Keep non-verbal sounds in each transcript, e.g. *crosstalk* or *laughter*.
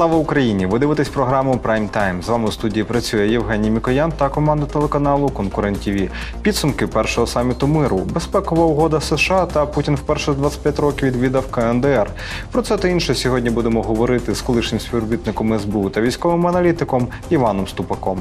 Слава Україні! Ви дивитесь програму Прайм Тайм. З вами у студії працює Євгеній Мікоян та команда телеканалу Конкурент ТВ. Підсумки першого саміту миру, безпекова угода США та Путін вперше з 25 років відвідав КНДР. Про це та інше сьогодні будемо говорити з колишнім співробітником СБУ та військовим аналітиком Іваном Ступаком.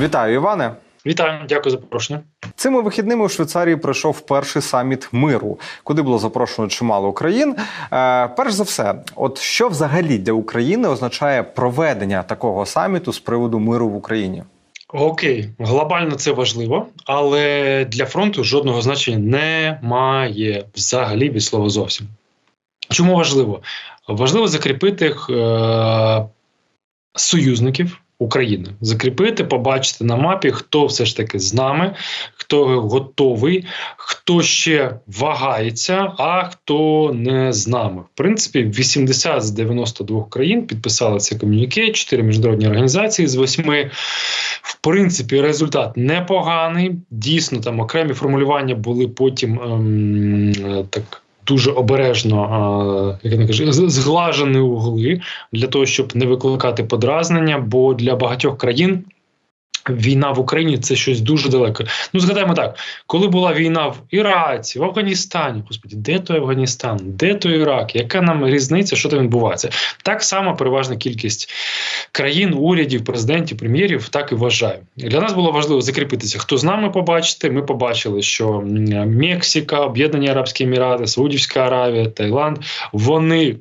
Вітаю, Іване! Вітаю, дякую за запрошення. Цими вихідними у Швейцарії пройшов перший саміт миру, куди було запрошено чимало країн. Е, перш за все, от що взагалі для України означає проведення такого саміту з приводу миру в Україні? Окей, глобально це важливо, але для фронту жодного значення немає взагалі від слова зовсім. Чому важливо? Важливо закріпити е, союзників. України закріпити, побачити на мапі, хто все ж таки з нами, хто готовий, хто ще вагається, а хто не з нами. В принципі, 80 з 92 країн підписали це ком'юніке, 4 міжнародні організації з 8. В принципі, результат непоганий. Дійсно, там окремі формулювання були потім ем, так дуже обережно як не кажу, зглажені угли для того, щоб не викликати подразнення. Бо для багатьох країн. Війна в Україні це щось дуже далеке. Ну згадаємо так, коли була війна в Іраці, в Афганістані, господі, де той Афганістан, де той Ірак? Яка нам різниця, що там відбувається? Так само переважна кількість країн, урядів, президентів, прем'єрів так і вважає. Для нас було важливо закріпитися. Хто з нами побачити? Ми побачили, що Мексика, Об'єднані Арабські Емірати, Саудівська Аравія, Таїланд вони.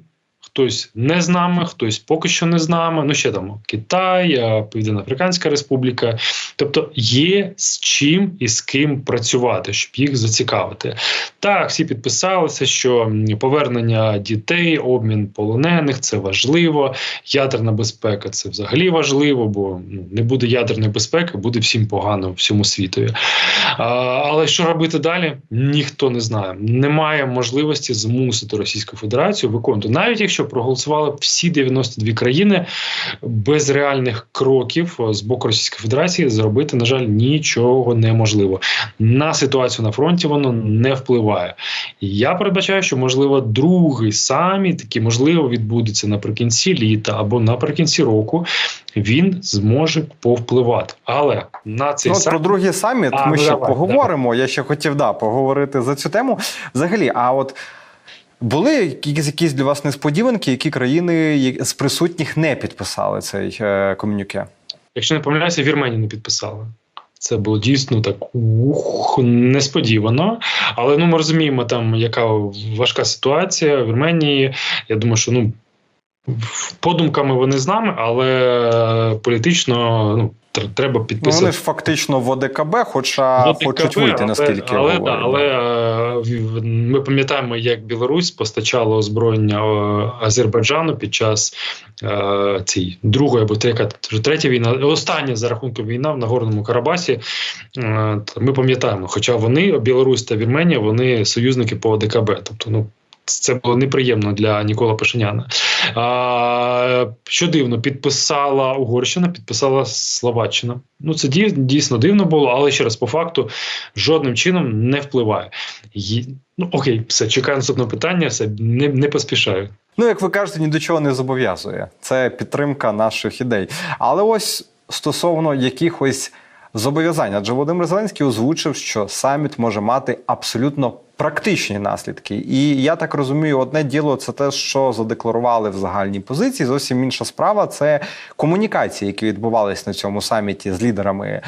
Хтось не з нами, хтось поки що не з нами. Ну ще там Китай, Південно-Африканська Республіка. Тобто є з чим і з ким працювати, щоб їх зацікавити. Так, всі підписалися, що повернення дітей, обмін полонених це важливо. Ядерна безпека це взагалі важливо, бо ну, не буде ядерної безпеки, буде всім погано всьому світові. А, Але що робити далі? Ніхто не знає. Немає можливості змусити Російську Федерацію виконувати, навіть якщо проголосували всі 92 країни без реальних кроків з боку Російської Федерації зробити, на жаль, нічого неможливо. На ситуацію на фронті воно не впливає. Я передбачаю, що можливо другий саміт, який можливо відбудеться наприкінці літа або наприкінці року. Він зможе повпливати, але на цей ну, саміт... про другий саміт а, ми ну, ще поговоримо. Давай. Я ще хотів да поговорити за цю тему. Взагалі, а от були якісь якісь для вас несподіванки, які країни з присутніх не підписали цей е, ком'юніке? Якщо не помиляюся, Вірменія не підписали. Це було дійсно так ух, несподівано. Але ну ми розуміємо, там яка важка ситуація в Вірменії. Я думаю, що ну подумками вони з нами, але політично ну. Треба підписати. Ну, вони ж фактично в ОДКБ, хоча ОДКБ, хочуть вийти, але, наскільки але, я да, але е, ми пам'ятаємо, як Білорусь постачала озброєння е, Азербайджану під час е, цієї другої або третя війна, остання за рахунком війна в Нагорному Карабасі. Е, ми пам'ятаємо, хоча вони, Білорусь та Вірменія, вони союзники по ОДКБ. Тобто, ну це було неприємно для Нікола Пашиняна. Що дивно, підписала Угорщина, підписала Словаччина. Ну це дійсно дивно було, але ще раз по факту жодним чином не впливає. Ну окей, все чекаю наступного питання. Все не, не поспішаю. Ну як ви кажете, ні до чого не зобов'язує. Це підтримка наших ідей. Але ось стосовно якихось. Зобов'язань, адже Володимир Зеленський озвучив, що саміт може мати абсолютно практичні наслідки. І я так розумію, одне діло це те, що задекларували в загальній позиції. Зовсім інша справа це комунікації, які відбувалися на цьому саміті з лідерами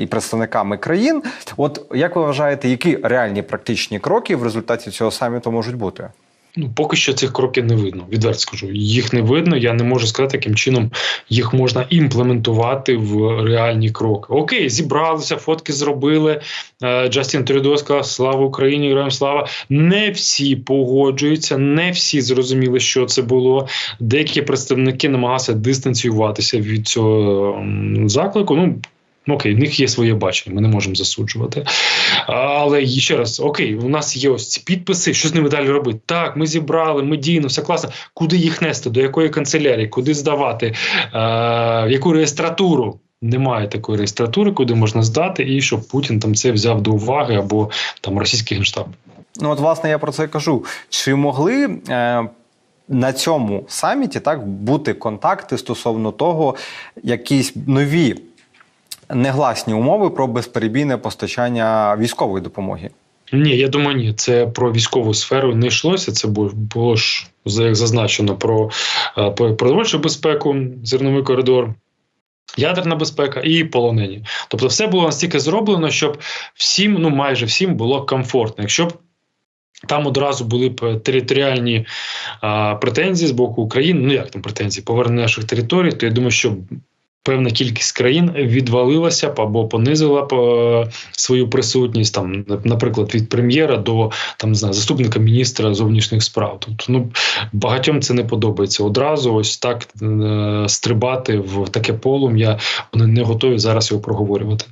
і представниками країн. От як ви вважаєте, які реальні практичні кроки в результаті цього саміту можуть бути? Ну, поки що цих кроків не видно. Відверто скажу, їх не видно. Я не можу сказати, яким чином їх можна імплементувати в реальні кроки. Окей, зібралися, фотки зробили. Е, Джастін Трюдо сказав Слава Україні, героям слава. Не всі погоджуються, не всі зрозуміли, що це було. Деякі представники намагалися дистанціюватися від цього заклику. Ну Окей, в них є своє бачення, ми не можемо засуджувати. Але ще раз, окей, у нас є ось ці підписи, що з ними далі робити? Так, ми зібрали, медійно, все класно. Куди їх нести? До якої канцелярії, куди здавати, в яку реєстратуру? Немає такої реєстратури, куди можна здати, і щоб Путін там це взяв до уваги або там російський генштаб. Ну от власне я про це кажу. Чи могли. Е на цьому саміті так бути контакти стосовно того, якісь нові негласні умови про безперебійне постачання військової допомоги. Ні, я думаю, ні. Це про військову сферу не йшлося. Це було, ж як зазначено е, про продовольчу безпеку, зерновий коридор. Ядерна безпека і полонені. Тобто, все було настільки зроблено, щоб всім, ну майже всім було комфортно. Якщо б там одразу були б територіальні а, претензії з боку України, ну як там претензії, повернення наших територій, то я думаю, що певна кількість країн відвалилася або понизила е, свою присутність, там, наприклад, від прем'єра до там не знаю, заступника міністра зовнішніх справ. Тобто, ну багатьом це не подобається. Одразу ось так е, стрибати в таке полум'я. Вони не готові зараз його проговорювати.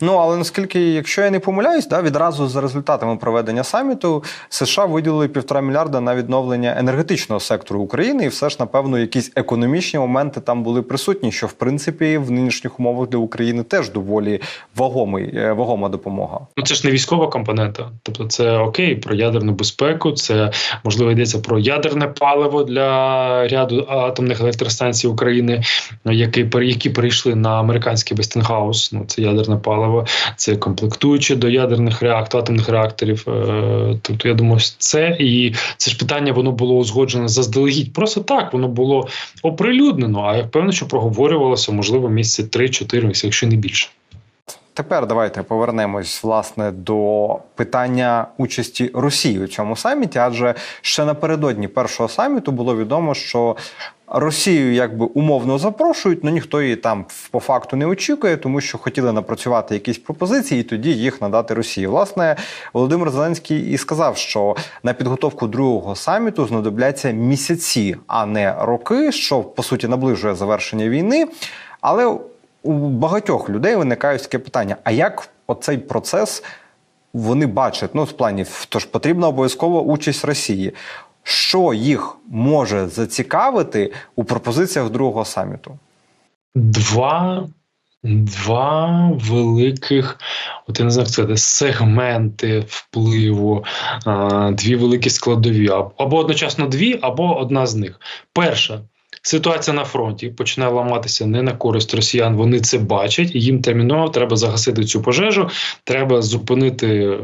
Ну але наскільки, якщо я не помиляюсь, да, відразу за результатами проведення саміту США виділили півтора мільярда на відновлення енергетичного сектору України, і все ж, напевно, якісь економічні моменти там були присутні, що в принципі в нинішніх умовах для України теж доволі вагомий, е, вагома допомога. Ну це ж не військова компонента, тобто це окей, про ядерну безпеку, це можливо йдеться про ядерне паливо для ряду атомних електростанцій України, які які перейшли на американський Вестінгаус. Ну це ядерне паливо паливо, це комплектуючі до ядерних реакторів, атомних реакторів. Е, тобто, я думаю, це і це ж питання воно було узгоджено заздалегідь. Просто так воно було оприлюднено. А я певно, що проговорювалося можливо місяці 3-4, якщо не більше. Тепер давайте повернемось власне до питання участі Росії у цьому саміті, адже ще напередодні першого саміту було відомо, що Росію якби умовно запрошують, але ніхто її там по факту не очікує, тому що хотіли напрацювати якісь пропозиції і тоді їх надати Росії. Власне, Володимир Зеленський і сказав, що на підготовку другого саміту знадобляться місяці, а не роки, що по суті наближує завершення війни. Але у багатьох людей виникають таке питання: а як оцей процес вони бачать? Ну, в плані, тож потрібна обов'язково участь Росії. Що їх може зацікавити у пропозиціях другого саміту? Два Два великих, от я не знаю, сказати, сегменти впливу, дві великі складові, або одночасно дві, або одна з них. Перша Ситуація на фронті починає ламатися не на користь росіян. Вони це бачать, і їм терміново треба загасити цю пожежу. Треба зупинити е,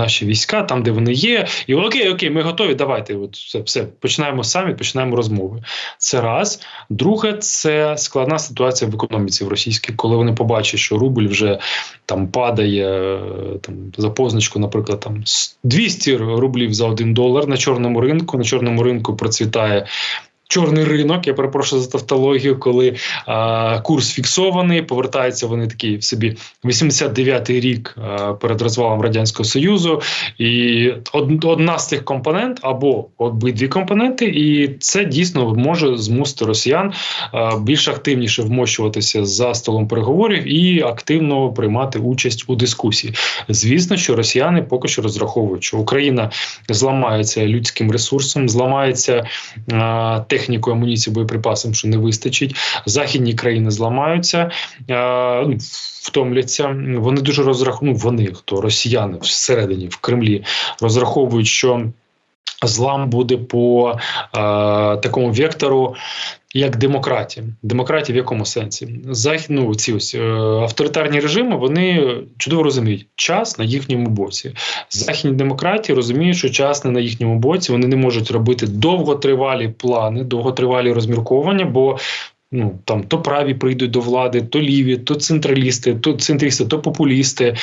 наші війська там, де вони є. І окей, окей, ми готові. Давайте. От все, все починаємо самі, починаємо розмови. Це раз. Друге, це складна ситуація в економіці в російській, коли вони побачать, що рубль вже там падає там за позначку, наприклад, там 200 рублів за один долар на чорному ринку. На чорному ринку процвітає чорний ринок. Я перепрошую за тавтологію, коли а, курс фіксований, повертаються вони такі в собі 89-й рік а, перед розвалом радянського союзу, і од, одна з цих компонент або обидві компоненти, і це дійсно може змусити росіян а, більш активніше вмощуватися за столом переговорів і активно приймати участь у дискусії. Звісно, що росіяни поки що розраховують, що Україна зламається людським ресурсом, зламається а, техніку, амуніцію, боєприпасам, що не вистачить. Західні країни зламаються, ну, втомляться. Вони дуже розрахують. ну, вони хто росіяни всередині в Кремлі розраховують, що. Злам буде по е, такому вектору, як демократія. Демократія в якому сенсі? Західну ці ось е, авторитарні режими вони чудово розуміють час на їхньому боці. Західні демократії розуміють, що час не на їхньому боці. Вони не можуть робити довготривалі плани, довготривалі розмірковування, бо ну там то праві прийдуть до влади, то ліві, то централісти, то центристи, то популісти. Е,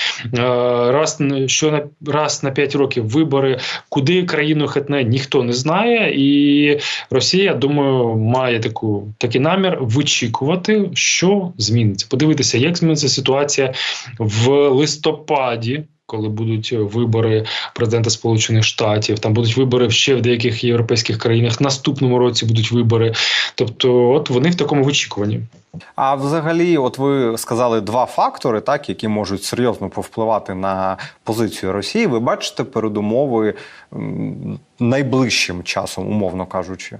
раз що на раз на п'ять років вибори, куди країну хитне, ніхто не знає, і Росія, думаю, має таку такий намір вичікувати, що зміниться. Подивитися, як зміниться ситуація в листопаді коли будуть вибори президента Сполучених Штатів, там будуть вибори ще в деяких європейських країнах. Наступному році будуть вибори. Тобто, от вони в такому вичікуванні. А взагалі, от ви сказали два фактори, так які можуть серйозно повпливати на позицію Росії. Ви бачите передумови найближчим часом, умовно кажучи.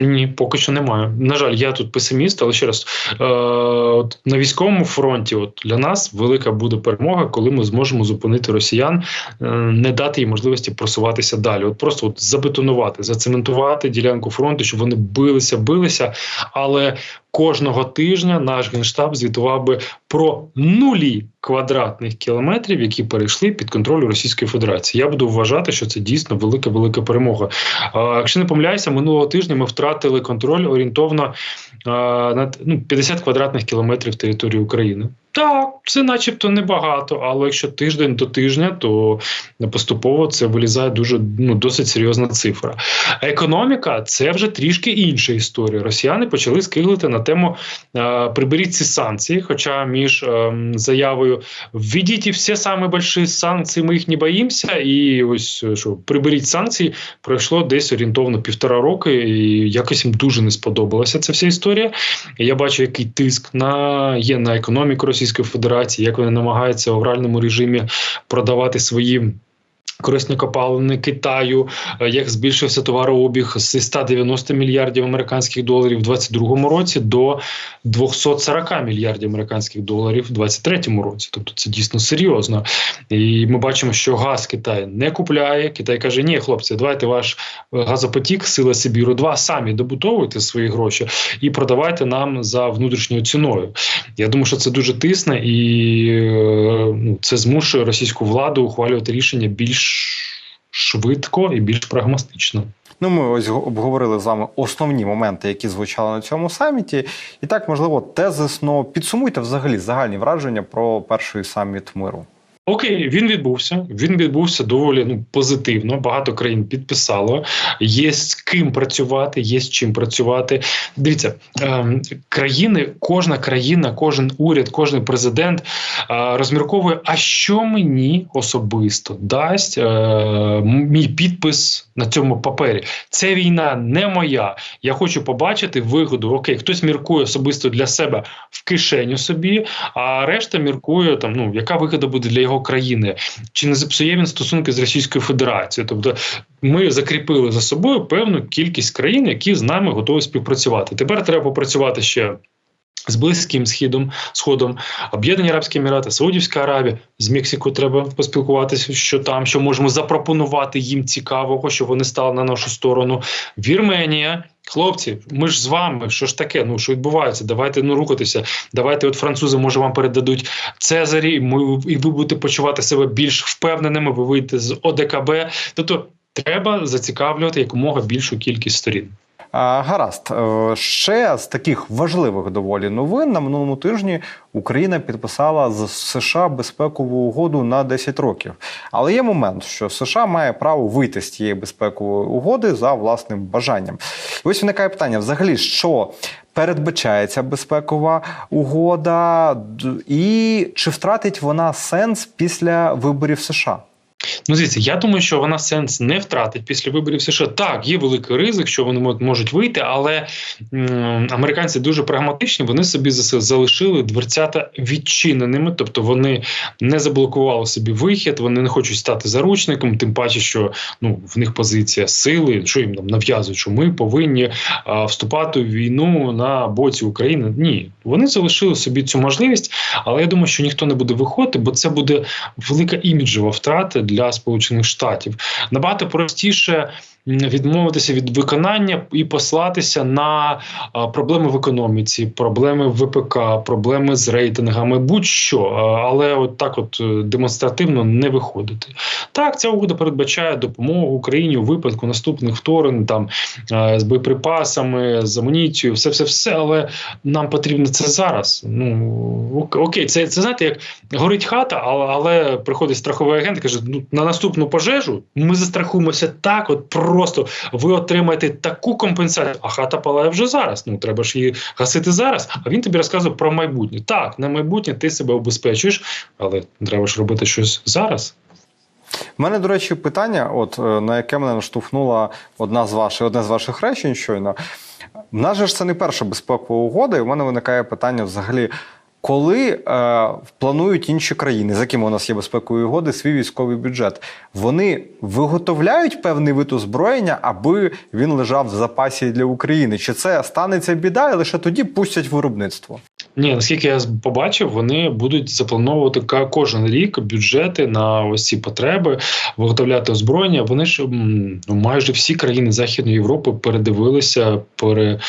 Ні, поки що немає. На жаль, я тут песиміст, але ще раз е, от на військовому фронті, от для нас велика буде перемога, коли ми зможемо зупинити росіян, е, не дати їм можливості просуватися далі. От просто от забетонувати, зацементувати ділянку фронту, щоб вони билися, билися. Але кожного тижня наш генштаб звітував би про нулі квадратних кілометрів, які перейшли під контроль Російської Федерації. Я буду вважати, що це дійсно велика велика перемога. А, якщо не помиляюся, минулого тижня ми втратили контроль орієнтовно а, над ну, 50 квадратних кілометрів території України. Так, це начебто небагато, але якщо тиждень до тижня, то поступово це вилізає дуже ну досить серйозна цифра. Економіка це вже трішки інша історія. Росіяни почали скиглити на тему е, приберіть ці санкції. Хоча між е, заявою введіть всі самі больші санкції, ми їх не боїмося, і ось що приберіть санкції, пройшло десь орієнтовно півтора роки, і якось їм дуже не сподобалася ця вся історія. Я бачу, який тиск на є на економіку Російської Федерації, як вони намагаються у гральному режимі продавати свої. Корисні копалини Китаю, е, як збільшився товарообіг з 190 мільярдів американських доларів у 2022 році до 240 мільярдів американських доларів у 2023 році. Тобто це дійсно серйозно. І ми бачимо, що газ Китай не купляє. Китай каже: Ні, хлопці, давайте ваш газопотік, сила Сибіру 2 самі добутовуйте свої гроші і продавайте нам за внутрішньою ціною. Я думаю, що це дуже тисне, і е, ну, це змушує російську владу ухвалювати рішення більш швидко і більш прагматично. Ну, ми ось обговорили з вами основні моменти, які звучали на цьому саміті. І так, можливо, тезисно підсумуйте взагалі загальні враження про перший саміт миру. Окей, він відбувся. Він відбувся доволі ну позитивно. Багато країн підписало. Є з ким працювати, є з чим працювати. Дивіться, е, країни, кожна країна, кожен уряд, кожен президент е, розмірковує, а що мені особисто дасть е, мій підпис на цьому папері. Це війна не моя. Я хочу побачити вигоду. Окей, хтось міркує особисто для себе в кишеню собі, а решта міркує там, ну яка вигода буде для його країни, чи не зіпсує він стосунки з Російською Федерацією? Тобто, ми закріпили за собою певну кількість країн, які з нами готові співпрацювати. Тепер треба попрацювати ще. З близьким східом, сходом, Об'єднані Арабські Емірати, Саудівська Аравія, з Мексикою треба поспілкуватися, що там, що можемо запропонувати їм цікавого, щоб вони стали на нашу сторону. Вірменія, хлопці, ми ж з вами. Що ж таке? Ну що відбувається? Давайте ну рухатися. Давайте, от французи, може, вам передадуть Цезарі. Ми і ви будете почувати себе більш впевненими. Ви вийдете з ОДКБ. Тобто, треба зацікавлювати якомога більшу кількість сторін. Гаразд, Е, ще з таких важливих доволі новин на минулому тижні Україна підписала з США безпекову угоду на 10 років. Але є момент, що США має право вийти з цієї безпекової угоди за власним бажанням. І ось виникає питання: взагалі, що передбачається безпекова угода, і чи втратить вона сенс після виборів США? Ну, звідси, я думаю, що вона сенс не втратить після виборів США. Так, є великий ризик, що вони можуть вийти, але м, американці дуже прагматичні. Вони собі залишили дверцята відчиненими, тобто вони не заблокували собі вихід, вони не хочуть стати заручником. Тим паче, що ну в них позиція сили, що їм там нав'язують, що ми повинні а, вступати в війну на боці України. Ні, вони залишили собі цю можливість, але я думаю, що ніхто не буде виходити, бо це буде велика іміджева втрата для Сполучених Штатів. Набагато простіше відмовитися від виконання і послатися на проблеми в економіці, проблеми в ВПК, проблеми з рейтингами, будь-що, але от так, от е, демонстративно не виходити. Так, ця угода передбачає допомогу Україні у випадку наступних вторгнень там з боєприпасами, з амуніцією, все, все, все. Але нам потрібно це зараз. Ну окей, це це знаєте, як горить хата, але, але приходить страховий агент і каже: ну на наступну пожежу ми застрахуємося так, от просто ви отримаєте таку компенсацію, а хата палає вже зараз. Ну треба ж її гасити зараз. А він тобі розказує про майбутнє. Так, на майбутнє ти себе обезпечуєш, але треба ж робити щось зараз. У мене, до речі, питання, от е, на яке мене наштовхнула одна з ваших, одне з ваших речень щойно. В нас же ж це не перша безпекова угода, і в мене виникає питання взагалі. Коли е, планують інші країни, з якими у нас є безпекові угоди, свій військовий бюджет, вони виготовляють певний вид озброєння, аби він лежав в запасі для України. Чи це станеться біда, і лише тоді пустять виробництво? Ні, наскільки я побачив, вони будуть заплановувати кожен рік бюджети на ось ці потреби, виготовляти озброєння. Вони ж ну, майже всі країни Західної Європи передивилися, пере,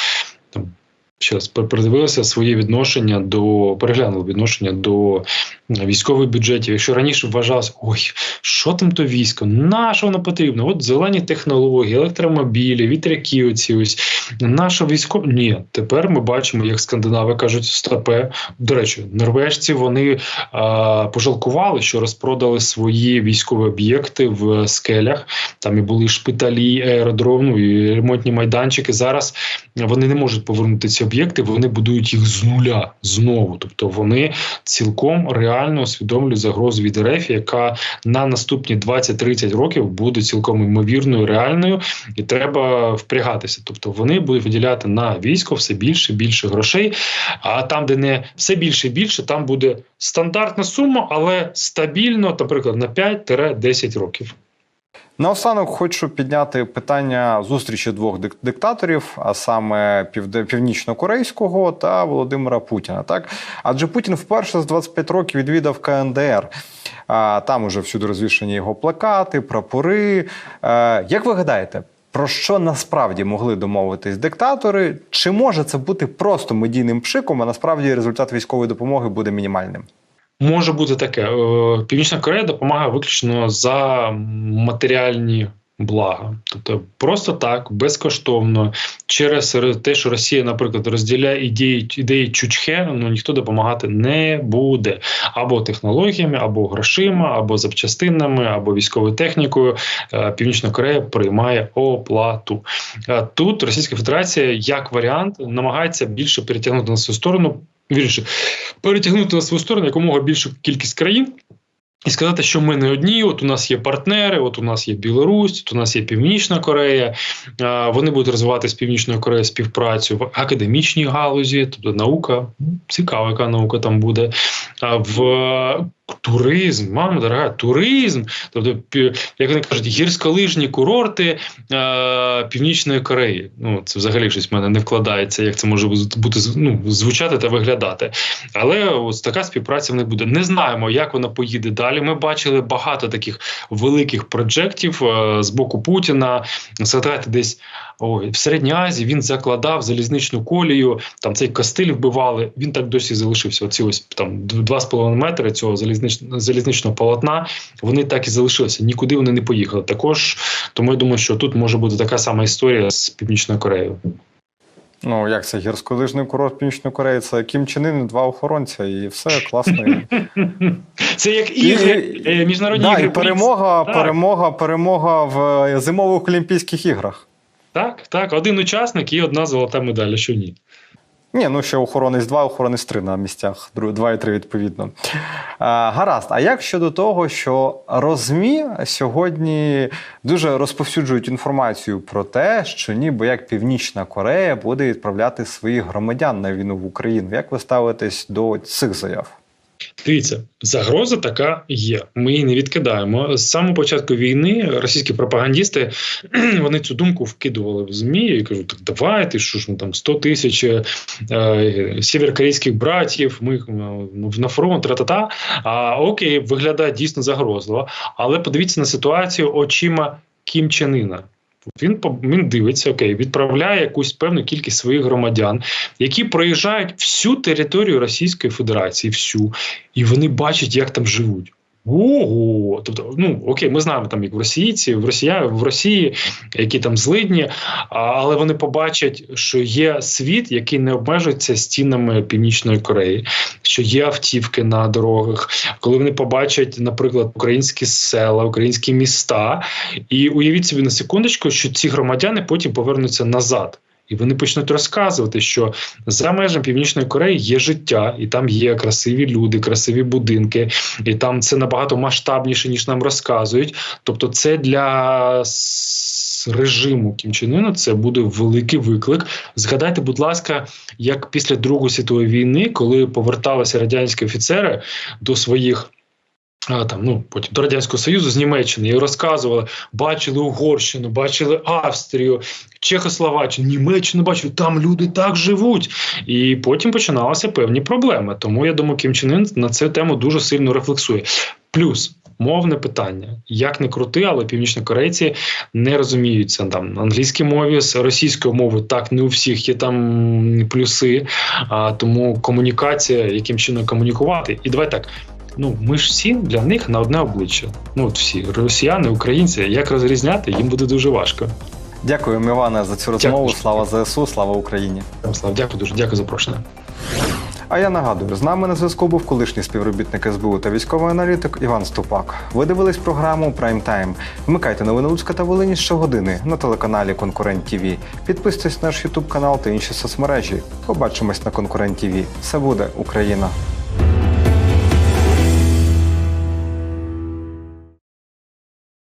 щас, пер- передивилися своє відношення до переглянули відношення до військових бюджетів. Якщо раніше вважалось, ой, що там то військо, на що воно потрібно? От зелені технології, електромобілі, вітряки, оці ось наше військо. Ні, тепер ми бачимо, як скандинави кажуть, стопе. До речі, норвежці вони а, пожалкували, що розпродали свої військові об'єкти в скелях. Там і були шпиталі, аеродром, і ремонтні майданчики. Зараз вони не можуть повернути ці об'єкти, вони будують їх з нуля знову. Тобто вони цілком реально усвідомлюють загрозу від РФ, яка на наступні 20-30 років буде цілком ймовірною, реальною, і треба впрягатися. Тобто вони будуть виділяти на військо все більше і більше грошей. А там, де не все більше і більше, там буде стандартна сума, але стабільно, наприклад, на 5-10 років. Наостанок хочу підняти питання зустрічі двох дик- диктаторів, а саме північно-корейського та Володимира Путіна. Так, адже Путін вперше з 25 років відвідав КНДР. Там уже всюди розвішені його плакати, прапори. Е, як ви гадаєте, про що насправді могли домовитись диктатори? Чи може це бути просто медійним пшиком, а насправді результат військової допомоги буде мінімальним? Може бути таке. Е, Північна Корея допомагає виключно за матеріальні блага. Тобто просто так, безкоштовно, через те, що Росія, наприклад, розділяє ідеї ідеї Чучхе, ну ніхто допомагати не буде або технологіями, або грошима, або запчастинами, або військовою технікою. Е, Північна Корея приймає оплату. Е, Тут Російська Федерація як варіант намагається більше перетягнути на свою сторону. Вірніше, перетягнути на свою сторону якомога більшу кількість країн. І сказати, що ми не одні, от у нас є партнери, от у нас є Білорусь, от у нас є Північна Корея. Вони будуть розвивати з Північною Кореєю співпрацю в академічній галузі, тобто наука, цікава, яка наука там буде. В туризм, мама дорога, туризм, тобто, як вони кажуть, гірськолижні курорти е, Північної Кореї. Ну, це взагалі щось в мене не вкладається, як це може бути ну, звучати та виглядати. Але ось така співпраця в них буде. Не знаємо, як вона поїде далі. Ми бачили багато таких великих проєктів е, з боку Путіна. Згадайте, десь ой, в Середній Азії він закладав залізничну колію, там цей кастиль вбивали. Він так досі залишився. Оці ось там 2,5 метри цього залізнич... залізничного полотна. Вони так і залишилися. Нікуди вони не поїхали. Також тому я думаю, що тут може бути така сама історія з Північною Кореєю. Ну, як це гірськолижний курорт Північної Кореї? Це Кім Чен і два охоронця, і все класно. *laughs* Це як ігри, е, міжнародні ігри. перемога, перемога, перемога в е, зимових Олімпійських іграх. Так, так, один учасник і одна золота медаль, що ні. Ні, ну ще охоронець 2, охоронець 3 на місцях, 2 і 3 відповідно. А, гаразд. А як щодо того, що розмі сьогодні дуже розповсюджують інформацію про те, що ніби як Північна Корея буде відправляти своїх громадян на війну в Україну. Як ви ставитесь до цих заяв? Дивіться, загроза така є. Ми її не відкидаємо. З самого початку війни російські пропагандісти *clears throat* вони цю думку вкидували в змі і кажуть: так давайте, що ж ми там 100 тисяч е, сіверкорейських братів. Ми ну, на фронт тра-та-та. А окей, виглядає дійсно загрозливо. Але подивіться на ситуацію очима Кім Чен Іна. Він він дивиться, окей, відправляє якусь певну кількість своїх громадян, які проїжджають всю територію Російської Федерації, всю, і вони бачать, як там живуть. Ого, тобто, ну окей, ми знаємо там, як в Російці, в Росія, в Росії, які там злидні, але вони побачать, що є світ, який не обмежується стінами Північної Кореї, що є автівки на дорогах. Коли вони побачать, наприклад, українські села, українські міста, і уявіть собі на секундочку, що ці громадяни потім повернуться назад. І вони почнуть розказувати, що за межами Північної Кореї є життя, і там є красиві люди, красиві будинки, і там це набагато масштабніше, ніж нам розказують. Тобто, це для режиму Кім Чен Іна це буде великий виклик. Згадайте, будь ласка, як після Другої світової війни, коли поверталися радянські офіцери до своїх. Там, ну, потім до Радянського Союзу з Німеччини і розказували, бачили Угорщину, бачили Австрію, Чехословаччину, Німеччину бачили, там люди так живуть. І потім починалися певні проблеми. Тому я думаю, Кім Чен Ін на цю тему дуже сильно рефлексує. Плюс мовне питання. Як не крути, але північнокорейці не розуміються там англійській мові з російською мовою. Так не у всіх є там плюси. А тому комунікація, яким чином комунікувати, і давай так. Ну, ми ж всі для них на одне обличчя. Ну от всі росіяни, українці. Як розрізняти, їм буде дуже важко. Дякую, Іване, за цю розмову. Дякую. Слава ЗСУ, слава Україні. Слав, дякую дуже, дякую за запрошення. А я нагадую, з нами на зв'язку був колишній співробітник СБУ та військовий аналітик Іван Ступак. Ви дивились програму Прайм Тайм. Вмикайте новини Луцька та Волині щогодини на телеканалі Конкурент ТВ. Підписуйтесь на наш Ютуб канал та інші соцмережі. Побачимось на Конкурент ТВ. Все буде Україна!